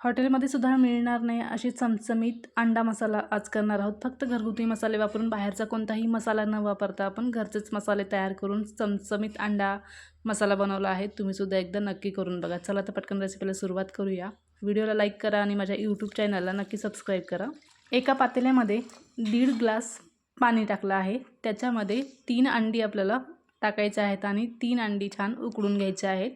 हॉटेलमध्ये सुद्धा मिळणार नाही अशी चमचमीत अंडा मसाला आज करणार आहोत. फक्त घरगुती मसाले वापरून बाहेरचा कोणताही मसाला न वापरता आपण घरचेच मसाले तयार करून चमचमीत अंडा मसाला बनवला आहे. तुम्हीसुद्धा एकदा नक्की करून बघा. चला तर पटकन रेसिपीला सुरुवात करूया. व्हिडिओला लाईक करा आणि माझ्या यूट्यूब चॅनलला नक्की सबस्क्राईब करा. एका पातेल्यामध्ये दीड ग्लास पाणी टाकलं आहे. त्याच्यामध्ये तीन अंडी आपल्याला टाकायचे आहेत आणि तीन अंडी छान उकडून घ्यायचे आहेत.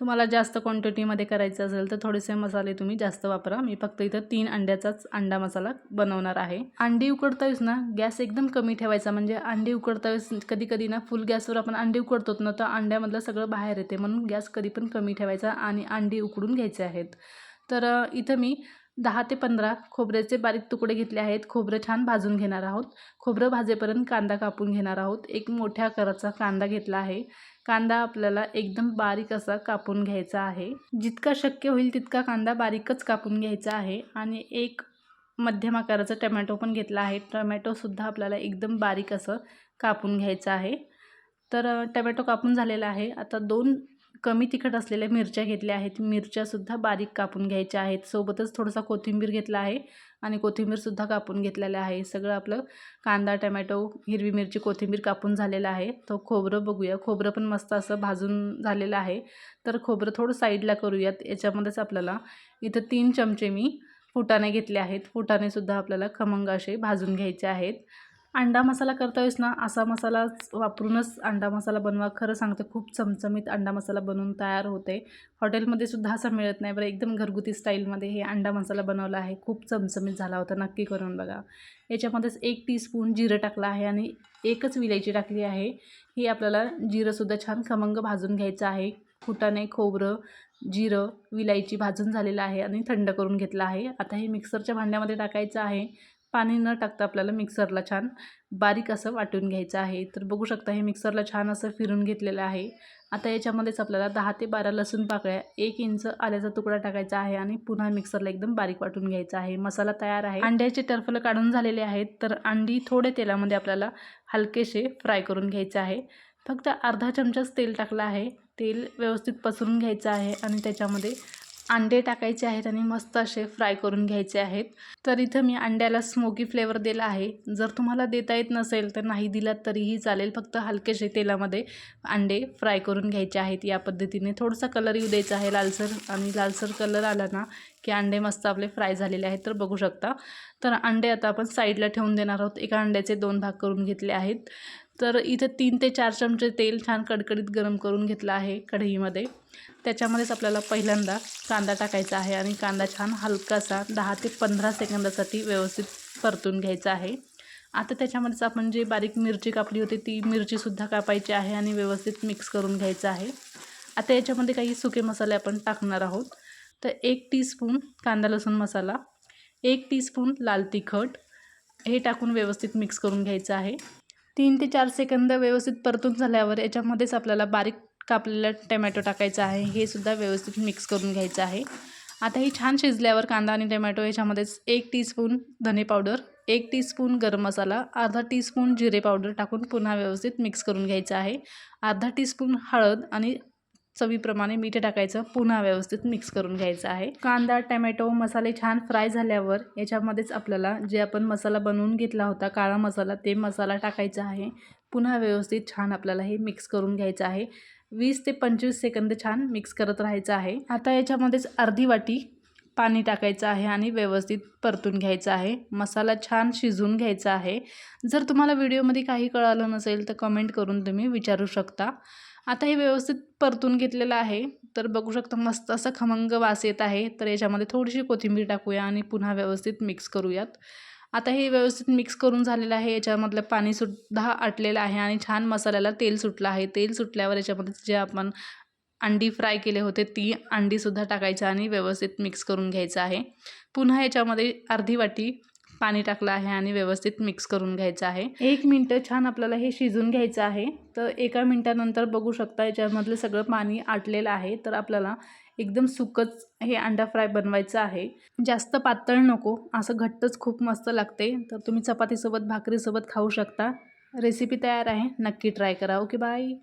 तुम्हाला जास्त क्वांटिटीमध्ये करायचं असेल तर थोडेसे मसाले तुम्ही जास्त वापरा. मी फक्त इथं तीन अंड्याचाच अंडा मसाला बनवणार आहे. अंडी उकडतावेस ना गॅस एकदम कमी ठेवायचा. म्हणजे अंडी उकडतावेस कधी कधी ना फुल गॅसवर आपण अंडी उकडतो ना तर अंड्यामधलं सगळं बाहेर येते. म्हणून गॅस कधी पण कमी ठेवायचा आणि अंडी उकडून घ्यायचे आहेत. तर इथं मी दहा ते पंधरा खोबऱ्याचे बारीक तुकडे घेतले आहेत. खोबरं छान भाजून घेणार आहोत. खोबरं भाजेपर्यंत कांदा कापून घेणार आहोत. एक मोठ्या आकाराचा कांदा घेतला आहे. कांदा आपल्याला एकदम बारीक असा कापून घ्यायचा आहे. जितका शक्य होईल तितका कांदा बारीकच कापून घ्यायचा आहे. आणि एक मध्यम आकाराचा टमॅटो पण घेतला आहे. टमॅटोसुद्धा आपल्याला एकदम बारीक असं कापून घ्यायचं आहे. तर टमॅटो कापून झालेला आहे. आता दोन कमी तिखट असलेल्या मिरच्या घेतल्या आहेत. मिरच्यासुद्धा बारीक कापून घ्यायच्या आहेत. सोबतच थोडासा कोथिंबीर घेतला आहे आणि कोथिंबीरसुद्धा कापून घेतलेलं आहे. सगळं आपलं कांदा टमॅटो हिरवी मिरची कोथिंबीर कापून झालेलं आहे. तो खोबरं बघूया. खोबरं पण मस्त असं भाजून झालेलं आहे. तर खोबरं थोडं साईडला करूयात. याच्यामध्येच आपल्याला इथं तीन चमचे मी फुटाणे घेतले आहेत. फुटाणेसुद्धा आपल्याला खमंग असे भाजून घ्यायचे आहेत. अंडा मसाला करता ना असा मसाला वापरूनच अंडा मसाला बनवा. खरं सांगते खूप चमचमीत अंडा मसाला बनवून तयार होते. हॉटेलमध्ये सुद्धा असं मिळत नाही बरं एकदम घरगुती स्टाईलमध्ये हे अंडा मसाला बनवला आहे. खूप चमचमीत झाला होता नक्की करून बघा. याच्यामध्येच एक टीस्पून जिरं टाकलं आहे आणि एकच विलायची टाकली आहे. ही आपल्याला जिरंसुद्धा छान खमंग भाजून घ्यायचं आहे. फुटाने खोबरं जिरं विलायची भाजून झालेलं आहे आणि थंड करून घेतलं आहे. आता हे मिक्सरच्या भांड्यामध्ये टाकायचं आहे. पाणी न टाकता आपल्याला मिक्सरला छान बारीक असं वाटून घ्यायचं आहे. तर बघू शकता हे मिक्सरला छान असं फिरून घेतलेलं आहे. आता याच्यामध्येच आपल्याला दहा ते बारा लसूण पाकळ्या एक इंच आल्याचा तुकडा टाकायचा आहे आणि पुन्हा मिक्सरला एकदम बारीक वाटून घ्यायचा आहे. मसाला तयार आहे. अंड्याचे टर्फलं काढून झालेले आहेत. तर अंडी थोडे तेलामध्ये आपल्याला हलकेसे फ्राय करून घ्यायचे आहे. फक्त अर्धा चमचाच तेल टाकलं आहे. तेल व्यवस्थित पसरून घ्यायचं आहे आणि त्याच्यामध्ये अंडे टाकायचे आहेत आणि मस्त असे फ्राय करून घ्यायचे आहेत. तर इथं मी अंड्याला स्मोकी फ्लेवर दिला आहे. जर तुम्हाला देता येत नसेल तर नाही दिलात तरीही चालेल. फक्त हलकेसे तेलामध्ये अंडे फ्राय करून घ्यायचे आहेत या पद्धतीने. थोडासा कलर येऊ द्यायचा आहे. लालसर आणि लालसर कलर आला ना की अंडे मस्त आपले फ्राय झालेले आहेत तर बघू शकता. तर अंडे आता आपण साईडला ठेवून देणार आहोत. एका अंड्याचे दोन भाग करून घेतले आहेत. तर इथं तीन ते चार चमचे तेल छान कडकडीत गरम करून घेतलं आहे कढईमध्ये. त्याच्यामध्येच आपल्याला पहिल्यांदा कांदा टाकायचा आहे आणि कांदा छान हलकासा दहा ते पंधरा सेकंदासाठी व्यवस्थित परतून घ्यायचा आहे. आता त्याच्यामध्येच आपण जे बारीक मिरची कापली होती ती मिरचीसुद्धा कापायची आहे आणि व्यवस्थित मिक्स करून घ्यायचं आहे. आता याच्यामध्ये काही सुके मसाले आपण टाकणार आहोत. तर एक टीस्पून कांदा लसूण मसाला एक टीस्पून लाल तिखट हे टाकून व्यवस्थित मिक्स करून घ्यायचं आहे. तीन ते चार सेकंद व्यवस्थित परतून झाल्यावर याच्यामध्येच आपल्याला बारीक कापलेला टमॅटो टाकायचा आहे. हे सुद्धा व्यवस्थित मिक्स करून घ्यायचं आहे. आता ही छान शिजल्यावर कांदा आणि टमॅटो याच्यामध्येच एक टीस्पून धने पावडर एक टीस्पून गरम मसाला अर्धा टीस्पून जिरे पावडर टाकून पुन्हा व्यवस्थित मिक्स करून घ्यायचं आहे. अर्धा टीस्पून हळद आणि चवीप्रमाणे मीठ टाकायचं पुन्हा व्यवस्थित मिक्स करून घ्यायचं आहे. कांदा टमॅटो मसाले छान फ्राय झाल्यावर याच्यामध्येच आपल्याला जे आपण मसाला बनवून घेतला होता काळा मसाला ते मसाला टाकायचा आहे. पुन्हा व्यवस्थित छान आपल्याला हे मिक्स करून घ्यायचं आहे. वीस ते पंचवीस सेकंद छान मिक्स करत राहायचं आहे. आता याच्यामध्येच अर्धी वाटी पाणी टाकायचं आहे आणि व्यवस्थित परतून घ्यायचं आहे. मसाला छान शिजवून घ्यायचा आहे. जर तुम्हाला व्हिडिओमध्ये काही कळालं नसेल तर कमेंट करून तुम्ही विचारू शकता. आता हे व्यवस्थित परतून घेतलेलं आहे. तर बघू शकता मस्त असं खमंग वास येत आहे. तर याच्यामध्ये थोडीशी कोथिंबीर टाकूया आणि पुन्हा व्यवस्थित मिक्स करूयात. आता हे व्यवस्थित मिक्स करून झालेलं आहे. याच्यामधलं पाणीसुद्धा आटलेलं आहे आणि छान मसाल्याला तेल सुटलं आहे. तेल सुटल्यावर याच्यामध्ये जे आपण अंडी फ्राय केले होते ती अंडीसुद्धा टाकायचं आणि व्यवस्थित मिक्स करून घ्यायचं आहे. पुन्हा याच्यामध्ये अर्धी वाटी पाणी टाकलं आहे आणि व्यवस्थित मिक्स करून घ्यायचं आहे. एक मिनटं छान आपल्याला हे शिजून घ्यायचं आहे. तर एका मिनटानंतर बघू शकता याच्यामधलं सगळं पाणी आटलेलं आहे. तर आपल्याला एकदम सुकच हे अंडा फ्राय बनवायचं आहे. जास्त पातळ नको असं घट्टच खूप मस्त लागते. तर तुम्ही चपातीसोबत भाकरीसोबत खाऊ शकता. रेसिपी तयार आहे नक्की ट्राय करा. Okay bye.